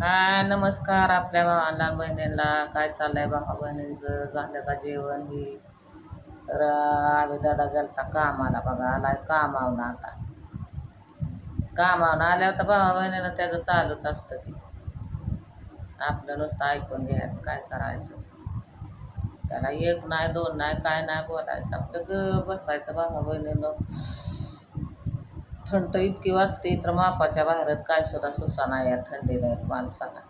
हा नमस्कार आपल्या भावांना बहिणींना. काय चाललंय भावा बहिणींचं? झालं का जेवण हे तर आम्ही दादा गेलता कामाला बघा. आलाय कामावून आता. कामावून आल्यावर तर भावा बहिणीनं. त्याचं चालूच असतं की आपलं नुसतं ऐकून घ्यायचं काय करायचं. त्याला एक नाही दोन नाही काय नाही बोलायचं. आपलं ग बसायचं भावा बहिणीनं. थंड इतकी वाजते तर मापाच्या बाहेरच काय सुद्धा सुसाना या थंडीला एक माणसाला.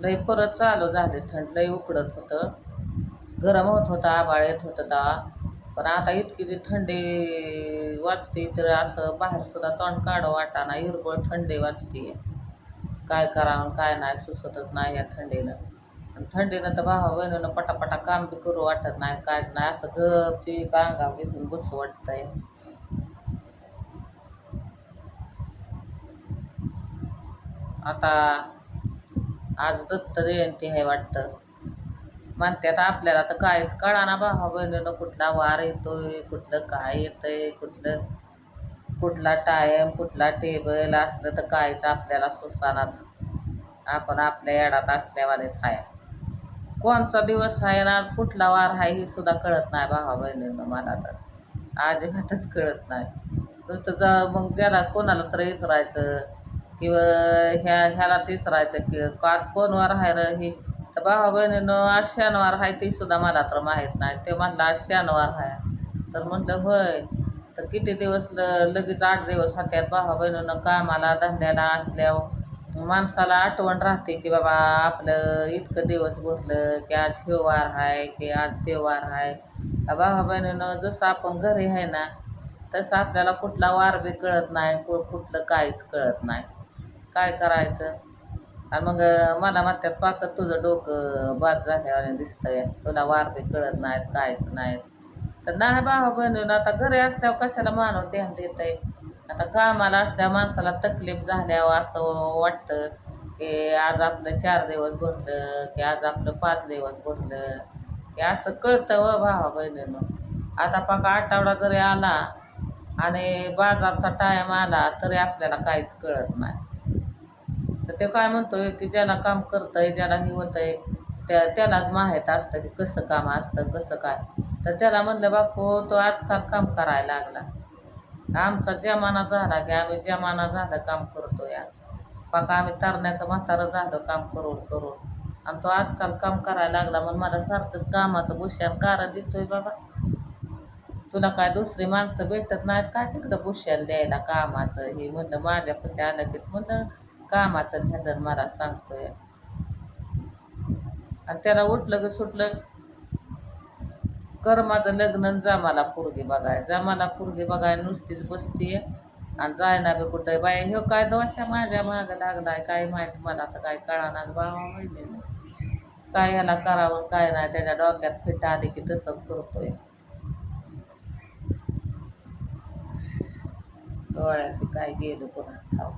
लई परत चालू झाले थंड लई उकडत होतं. गरम होत होता आबाळ येत होतं तेव्हा पण आता इतकी ती थंडी वाजते तर असं बाहेर सुद्धा तोंड काढं वाटाना हिरबळ थंडी वाजते. काय करावं काय नाही सुचतच नाही या थंडीनं. आणि थंडीनं तर भावा बहिणीनं पटापटा काम बी करू वाटत नाही काय नाही. असं गपची अंगावर घेऊन बसू वाटतंय. आता आज दत्त जयंती आहे वाटतं. म्हणतात आपल्याला तर काहीच कळा ना भावा बहिणीनं कुठला वार येतोय कुठलं काय येतंय कुठलं कुठला टायम कुठला टेबल असलं तर काहीच आपल्याला सुसानाच आपण आपल्या येडात असल्यावानेच आहे कोणचा दिवस आहे ना कुठला वार आहे हे सुद्धा कळत नाही भावा बहिणीनं मला तर. अजिबातच कळत नाही. तर जा मग त्याला कोणाला तर विचारायचं किंवा ह्या ह्याला विचारायचं की आज कोण वार आहे र ही? तर भावा बहिणीनं आज शनिवार आहे ते सुद्धा मला तर माहीत नाही. ते म्हणलं आज शनिवार आहे तर म्हटलं होय. तर किती दिवस ल लगेच आठ दिवस हात्यात भावा बहिणीनं कामाला धंद्याला असल्यावर. माणसाला आठवण राहते की बाबा आपलं इतकं दिवस भरलं की आज हे वार आहे की आज ते वार आहे भावा बहिणीनं जसं आपण घरी आहे ना तसं आपल्याला कुठला वार बी कळत नाही कु कुठलं काहीच कळत नाही. काय करायचं? आणि मग मला म्हणतात पाकत तुझं डोकं बाद झाल्यावाने दिसतंय. तुला वार कळत नाहीत कायच नाहीत. तर नाही भावा बहिणीनं आता घरी असल्यावर कशाला मानव ध्यान देत आहे आता कामाला असल्या माणसाला तकलीफ झाल्यावर असं वाटतं की आज आपलं चार दिवस भरलं की आज आपलं पाच दिवस भरलं. की असं कळतं व भावा बहिणीनं. आता पाका आठवडा जरी आला आणि बाजारचा टाईम आला तरी आपल्याला काहीच कळत नाही. ते काय म्हणतोय की ज्याला काम करतंय ज्याला हे आहे त्या त्यालाच माहीत असतं की कसं काम असतं कसं काय. तर त्याला म्हणलं बापू तो आजकाल काम करायला लागला? आमचा जमाना झाला की आम्ही जमाना झालं काम करतो या. पाका आम्ही तरण्याचं म्हातारं झालं काम करून करून. आणि तो आजकाल काम करायला लागला म्हणून मला सारखंच कामाचं भूषण कारण देतोय बाबा. तुला काय दुसरी माणसं भेटत नाहीत का? तिकडं भूषण द्यायला कामाचं. हे म्हणलं माझ्यापाशी आलं कीच म्हणलं कामाचं ध्यान मला सांगतोय? आणि त्याला उठलं ग सुटलं. कर माझं लग्न जामाला पोरगी बघाय जामाला पोरगी बघाय नुसतीच बसतीये आणि जायना बी कुठं? बाय ह्यो काय दोषा माझ्या मागं लागलाय? काय माहीत मला तर काय कळाना बाबा नाही काय ह्याला करावं काय नाही? त्याच्या डोक्यात फिट आली की तसं करतोय. डोळ्यात काय गेलं कोणा ठाव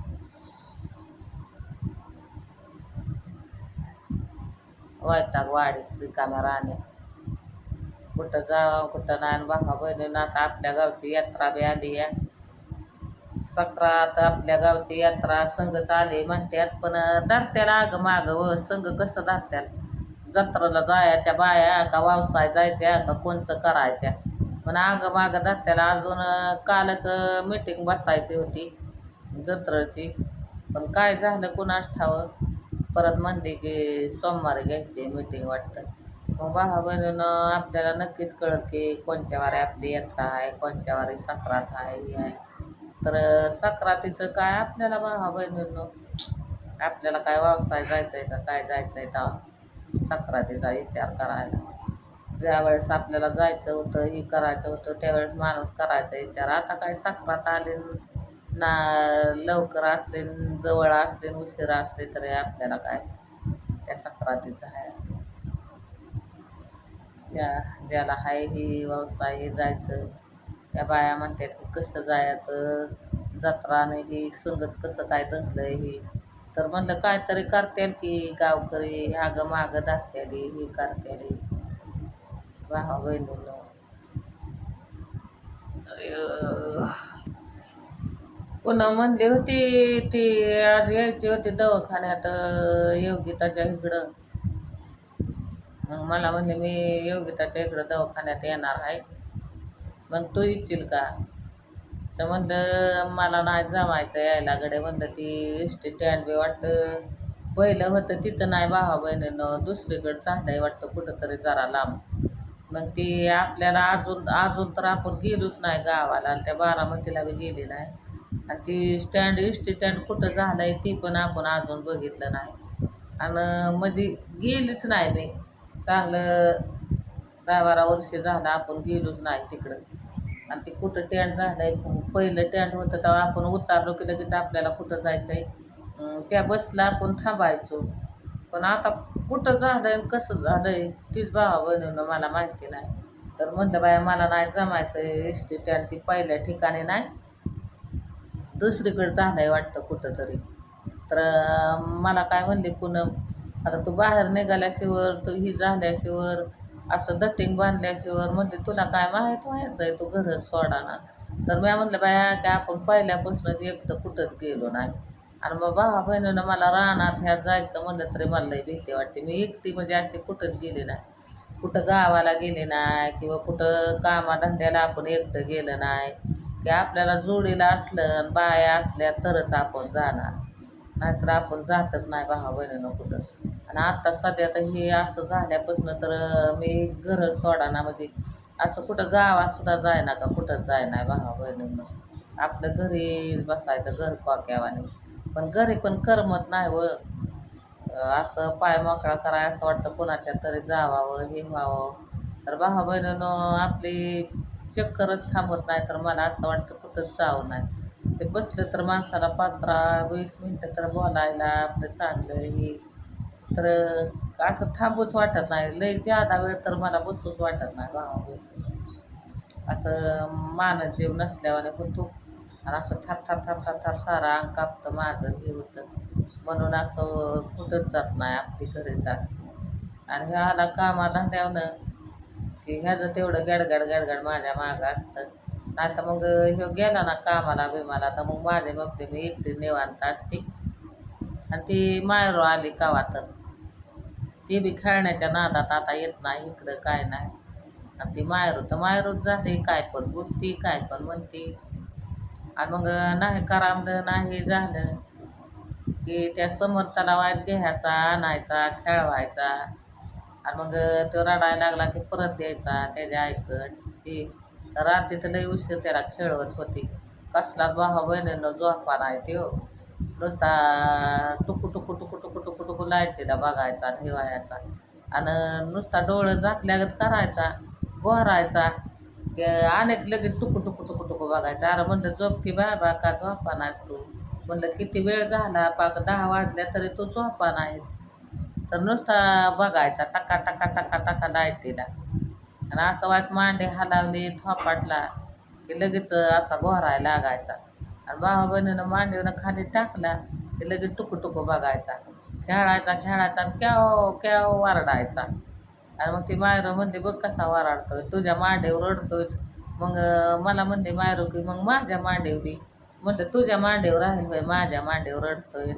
वैताग वाढीत रिकाम्या राहणे. कुठं जावं कुठं नाही आणि भावा बहिणीनं आता आपल्या गावची यात्रा बी आली आहे आता आपल्या गावची यात्रा संघ आले म्हणतात पण धरत्याला अगं मागं व संघ कसं धरत्याला? जत्राला जायच्या बाया का व्यवसाय जायच्या का कोणचं करायच्या? पण अगं मागं धरत्याला अजून कालच मीटिंग बसायची होती जत्रेची. पण काय झालं कुणास ठावं? परत म्हणले की सोमवारी घ्यायची मीटिंग वाटतं. मग भावा बहिणीनं आपल्याला नक्कीच कळत की कोणच्या वारी आपली यात्रा आहे कोणच्या वारी सक्रात आहे ही आहे. तर सक्रातीचं काय आपल्याला भावा बहिणीनं? आपल्याला काय व्यवसाय जायचं आहे का? काय जायचं आहे का सक्रातीचा विचार करायला. ज्यावेळेस आपल्याला जायचं होतं हे करायचं होतं त्यावेळेस माणूस करायचा विचार. आता काय सक्रात आले ना लवकर असले जवळ असले उशीर असले तरी आपल्याला काय? त्या सक्रातीचं आहे. ज्या ज्याला आहे हे व्यवसाय हे जायचं. त्या बाया म्हणतात की कसं जायचं? जत्रानं ही संगच कसं काय धरलं हे? तर म्हणलं काहीतरी करतील की गावकरी ह्यागं मागं धाकत्याली हे करत्याली भावा बहिणीनं. पुन्हा म्हणली होती ती आज यायची होती दवाखान्यात योगिताच्या इकडं. मग मला म्हणले मी योगिताच्या इकडं दवाखान्यात येणार आहे. मग तू इच्छील का? तर म्हणलं मला नाही जमायचं यायला गडे म्हणलं ती एस टी स्टँड बी वाटतं पहिलं होतं तिथं नाही भावा बहिणीनं दुसरीकडं चांगलंही वाटतं कुठंतरी जरा लांब. मग ती आपल्याला अजून अजून तर आपण गेलोच नाही गावाला आणि त्या बारामतीला बी गेली नाही. आणि ती स्टँड एस स्टँड कुठं झालं आहे ती पण आपण अजून बघितलं नाही. आणि मध्ये गेलीच नाही मी. चांगलं दहा बारा वर्ष झालं आपण गेलोच नाही तिकडं. आणि ते कुठं टँड झालं आहे पहिलं टँड होतं तेव्हा आपण उतारलो की लगेच आपल्याला कुठं जायचं आहे त्या बसला आपण थांबायचो. पण आता कुठं झालं आहे कसं झालं आहे तीच भावा बहिणीनं मला माहिती नाही. तर म्हणलं बाया मला नाही जमायचं. एस टी स्टँड ती पहिल्या ठिकाणी नाही. दुसरीकडे झालं आहे वाटतं कुठं तरी तर मला काय म्हणले पूनम आता तू बाहेर निघाल्याशिवर तू ही झाल्याशिवर असं दटिंग बांधल्याशिवर म्हणजे तुला काय माहीत व्हायचं आहे तू घरच सोडाना तर मी म्हणलं बाया काय आपण पहिल्यापासूनच एकटं कुठंच गेलो नाही. आणि मग भावा बहिणीनं मला रानात ह्यात जायचं म्हणलं तरी मला लई भीती वाटते. मी एकटी म्हणजे अशी कुठंच गेली नाही. कुठं गावाला गेले नाही किंवा कुठं कामाधंद्याला आपण एकटं गेलं नाही. की आपल्याला जोडीला असलं आणि बाया असल्या तरच आपण जाणार. नाहीतर आपण जातच नाही भावा बहिणीनं कुठं. आणि आत्ता सध्या तर हे असं झाल्यापासून तर मी घर सोडाना म्हणजे असं कुठं गावात सुद्धा जायना का? कुठंच जाय नाही भावा बहिणीनं. आपलं घरी बसायचं घर कॉक्यावाने. पण घरी पण करमत नाही व असं पाय मोकळा कराय असं वाटतं कोणाच्या तरी जावावं हे व्हावं. तर भावा बहिणीनं आपली चक्करच थांबत नाही तर मला असं वाटतं कुठंच जावं नाही. ते बसलं तर माणसाला पंधरा वीस मिनटं तर बोलायला आपलं चांगलं हे. तर असं थांबूच वाटत नाही. लय जादा वेळ तर मला बसूच वाटत नाही भावा असं मान जीव नसल्यावाने होतो आणि असं थाप थाप थाप थाप थाप सारा अंग कापतं माझं हे होतं. म्हणून असं कुठंच जात नाही आपली घरीच असते आणि हे आला कामाधंद्यावनं की ह्याचं तेवढं गडगड गडगड माझ्या मागं असतं. नाही मग ह्यो गेला ना कामाला बिमाला तर मग माझे बघते मी एकटी निवांत असते. आणि ती मायरो आली कावा तर ती बी खेळण्याच्या नादात आता येत नाही इकडं काय नाही. आणि ती मायरू तर मायरूच जाते काय पण बोलती काय पण म्हणती. आणि मग नाही करामलं नाही झालं की त्या समर्थाला वाद घ्यायचा आणायचा खेळवायचा. आणि मग तो रडायला लागला की परत यायचा त्याच्या ऐकत ती रात्री तर लई उशीर त्याला खेळवत होती. कसलाच भावा बहिणीनं झोपा नाही ते हो. नुसता टुकू टुकू टुकू टुकू टुकू टुकू लाईटीला बघायचा आणि हिवायचा आणि नुसता डोळं झाकल्यागत करायचा बहरायचा. अनेक लगेच टुकू टुकू टुकू टुकू बघायचा. अरे म्हणलं झोप की बाबा का झोपा नाहीस तू? म्हणलं किती वेळ झाला पाक दहा वाजल्या तरी तू झोपा नाहीस. तर नुसता बघायचा टका टका टका टका लाईटीला आणि असं वाट मांडे हलावली थोपाटला की लगेच असा घोरायला लागायचा. आणि भावा बहिणीनं मांडीवनं खाली टाकला की लगेच टुकू बघायचा. खेळायचा खेळायचा आणि क्याव क्याव वारडायचा. आणि मग ती मायरो म्हणते बघ कसा वराडतोय तुझ्या मांडीवर रडतोय मग मला म्हणते मायरो की मग माझ्या मांडीवली म्हणलं तुझ्या मांडीवर राहील होय माझ्या मांडीवर रडतोय.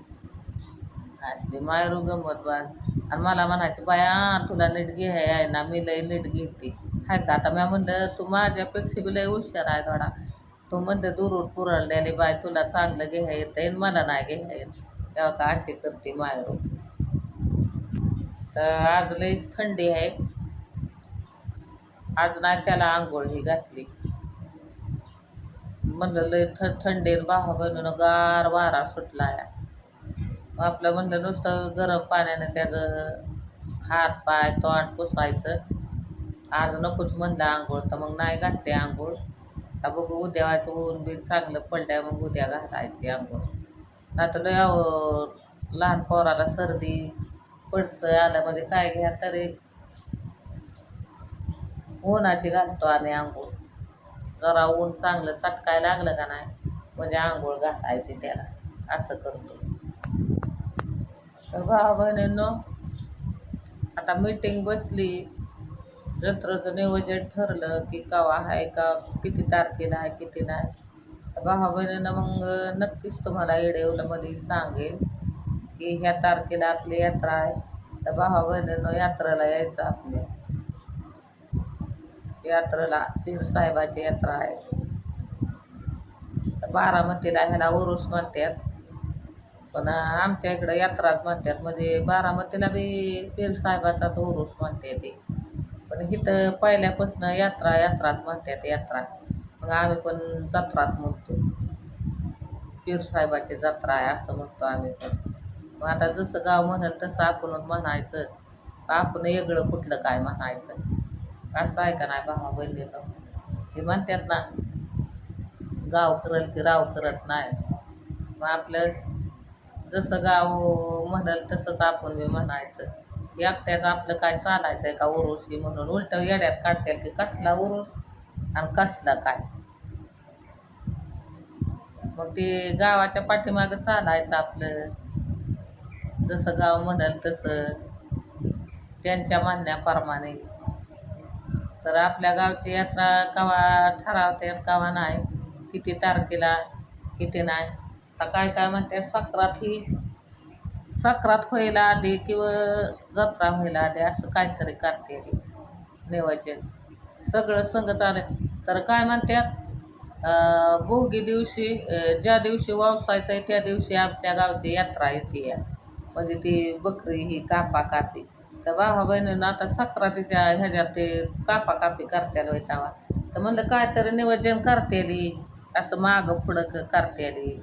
असली मायरू गंमत आणि मला म्हणायची बाया तुला नीट घे आहे ना मी लय नीट घेते. हाय का? आता मी म्हणलं तू माझ्यापेक्षा बी लय हुशार आहे थोडा. तू म्हणते दुरून पुरळलेली बाय तुला चांगलं घ्या येतं आहे मला नाही घ्या येत तेव्हा का अशी करते मायरू तर आज लईच थंडी आहे. आज नाही त्याला आंघोळ ही घातली. म्हणलं लय थ थंडीन भावा बनून गार वारा सुटला आहे आपलं म्हणलं नुसतं गरम पाण्यानं त्याचं हात पाय तोंड पुसायचं. आज नकोच म्हणलं आंघोळ तर मग नाही घातली आंघोळ. आता बघू उद्या वाच ऊन बीन चांगलं पडल्या मग उद्या घालायची आंघोळ. नाही तर लय लहान पोराला सर्दी पडसं आलं म्हणजे काय घ्या तरी. उन्हाची घालतो आणि आंघोळ. जरा ऊन चांगलं चटकाय लागलं का नाही म्हणजे आंघोळ घालायची त्याला. असं करतो. तर भावा बहिणींनो आता मीटिंग बसली. जत्रेचं नियोजन ठरलं की कवा आहे का किती तारखेला आहे किती नाही. भावा बहिणींना मग नक्कीच तुम्हाला येडेवलामध्ये सांगेल की ह्या तारखेला आपली यात्रा आहे. तर भावा बहिणींनो यात्रेला यायचं आपल्या यात्रेला पीर साहेबाची यात्रा आहे. तर बारामतीला ह्याला उरूस म्हणतात. पण आमच्या इकडं यात्राच म्हणतात म्हणजे बारामतीला बी पीरसाहेबाचा तो उरूस म्हणते ते. पण इथं पहिल्यापासून यात्रा यात्राच म्हणतात यात्रा. मग आम्ही पण जत्राच म्हणतो. पीर साहेबाची जत्रा आहे असं म्हणतो आम्ही पण. मग आता जसं गाव म्हणाल तसं आपणच म्हणायचं. आपण वेगळं कुठलं काय म्हणायचं? असं आहे का नाही भावा बहिणीचं हे म्हणतात ना गाव करल की राव करत नाही. मग आपलं जसं गाव म्हणाल तसंच आपण बी म्हणायचं. एकट्यात आपलं काय चालायचं आहे का उरूस म्हणून? उलटं येड्यात काढतील की कसला उरुस आणि कसला काय? मग ते गावाच्या पाठीमागं चालायचं आपलं. जसं गाव म्हणाल तसं. त्यांच्या म्हणण्याप्रमाणे. तर आपल्या गावची यात्रा कवा ठरावतात कवा नाही? किती तारखेला? किती नाही? आता काय काय म्हणते सक्रात ही सक्रात व्हायला आधी किंवा जत्रा व्हायला आधी असं काहीतरी करते नेवायचे सगळं संगत आले तर काय म्हणतात भोगी दिवशी ज्या दिवशी वावसायचं आहे त्या दिवशी आपल्या गावची यात्रा येते. या म्हणजे ती बकरी ही कापा कापी तर भावा बहिणीनं आता सक्रातीच्या ह्याच्यात ते कापा कापी करत्याला वैतावा तर म्हणलं काहीतरी नियोजन करतेली असं मागं पुढं करते आली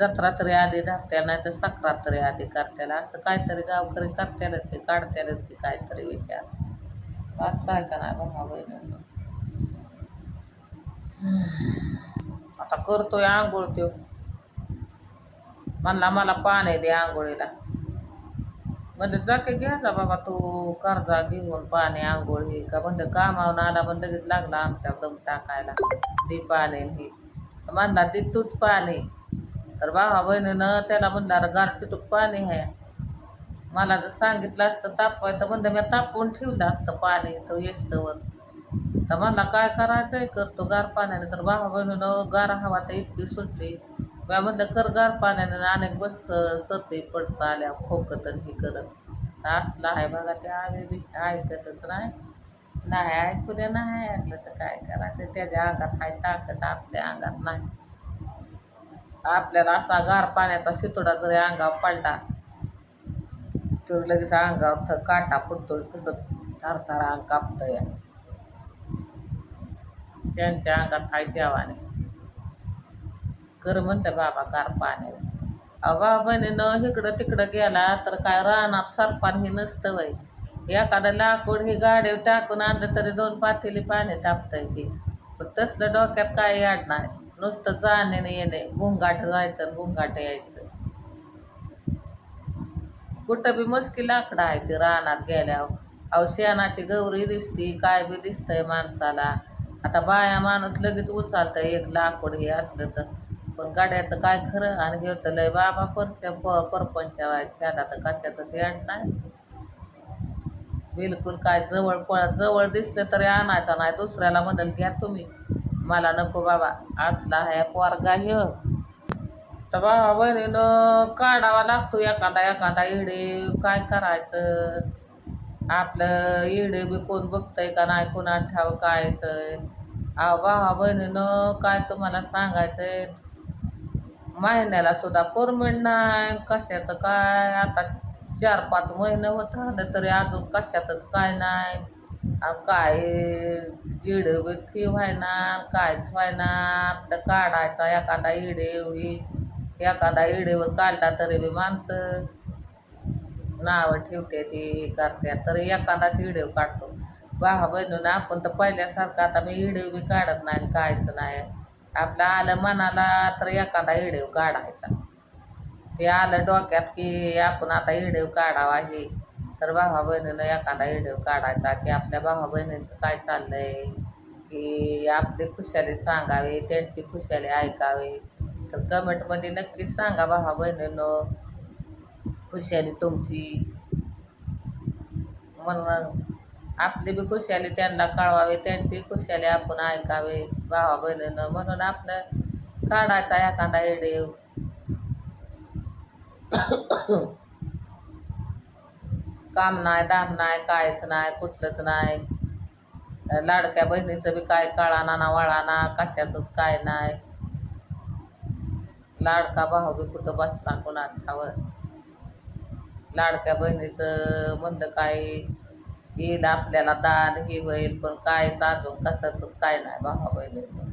जत्रा तरी आधी धाकत्या नाही तर सक्रात तरी आधी करत्याला. असं काहीतरी गावकरी करत्यालच की काढत्यालच की काहीतरी विचार. असं आहे का नाही भावा बहिणीनं? आता करतोय आंघोळ त्यो. म्हणला मला पाणी दे आंघोळीला. म्हणजे जाके घ्यायचा बाबा तू कर्जा घेऊन पाणी आंघोळ हे का? म्हणजे कामावून आला पण लगेच लागला आमच्या दम टाकायला. दे पाणी हे. म्हणला दे तूच पाणी. तर भावा बहिणीनं त्याला म्हणणार गारचिटूक पाणी आहे. मला जर सांगितलं असतं तापवाय तर म्हणलं मी तापवून ठेवलं असतं पाणी तो येस्तवर. तर मला काय करायचंय? करतो गार पाण्याने. तर भावा बहिणीनं गार हवा तर इतकी सुटली. मी म्हणलं कर गार पाण्याने अनेक बस सर्दी पडसं आल्या खोकत हे करत. असलं आहे बघा ते आम्ही बी ऐकतच नाही. नाही ऐकू द्या नाही ऐकलं तर काय करायचं? त्याच्या अंगात हाय ताकद आपल्या अंगात नाही. आपल्याला असा गार पाण्याचा शितोडा जरी अंगावर पडला तर लगेच अंगावर थ- काटा फुटतो कसं थरथर अंग कापतं या त्यांच्या अंगात हाय जेवाने. कर म्हणते बाबा गार पाण्याने अहो बहिणीनं इकडं तिकडं गेला तर काय रानात सरपान हे नसतं वय एखादं लाकूड ही गाडी टाकून आणलं तरी दोन पातेली पाणी तापतंय की. पण तसलं डोक्यात काय याड नाही. नुसतं जाणे येणे भुंगाट जायचं आणि भुंगाट यायचं. कुठं बी मस्की लाकडं आहे ते रानात गेल्यावर. अहो शेणाची गौरी दिसती काय बी दिसतंय माणसाला. आता बाया माणूस लगेच उचलतं एक लाकूड हे असलं तर. पण गाड्याचं काय खरं? आणि हे तर लय बाबा परच्या प परपंच व्हायच्या तर कशाचं याड नाही. बिलकुल काय जवळ पळ जवळ दिसलं तरी आणायचं नाही दुसऱ्याला म्हणाल घ्या तुम्ही. मला नको बाबा असला आहे पोरगा ह्य. तर बाबा बहिणीनं काढावा लागतो एखादा एखादा इडे काय करायचं? आपलं इडे बी कोण बघतंय का नाही कोणा ठाव काय अहो भावा बहिणीनं काय तुम्हाला सांगायचंय? महिन्याला सुद्धा परमेंट नाही कशाचं काय? आता चार पाच महिने होत आलं तरी अजून कशातच काय नाही. काय इड व्हायना कायच व्हायना आपलं काढायचा एखादा इडे एखादा इडेवर काढला तरी बी माणसं नावं ठेवते ती करते तर एखादाच इडेव काढतो. भावा बहिणून आपण तर पहिल्यासारखं आता मी इडेव बी काढत नाही आणि कायच नाही. आपलं आलं मनाला तर एखादा इडेव काढायचा. ते आलं डोक्यात की आपण आता इडेव काढावा हे. तर भावा बहिणीनं एखादा व्हिडिओ काढायचा की आपल्या भावा बहिणींचं काय चाललंय? की आपली खुशाली सांगावे त्यांची खुशाली ऐकावे. तर कमेंटमध्ये नक्कीच सांगा भावा बहिणीनं खुशाली तुमची. म्हणून आपली बी खुशाली त्यांना कळवावी त्यांची खुशाली आपण ऐकावे भावा बहिणीनं म्हणून आपलं काढायचा एखादा व्हिडिओ काम नाही दाम नाही कायच नाही कुठलंच नाही. लाडक्या बहिणीचं बी काय काळाना ना वळाना कशाचंच काय नाही. लाडका भाऊ बी कुठं बसला कोण ठावर लाडक्या बहिणीचं म्हणलं काय येईल आपल्याला दान हे होईल पण काय चालू कशातच काय नाही भावा बहिणीचं.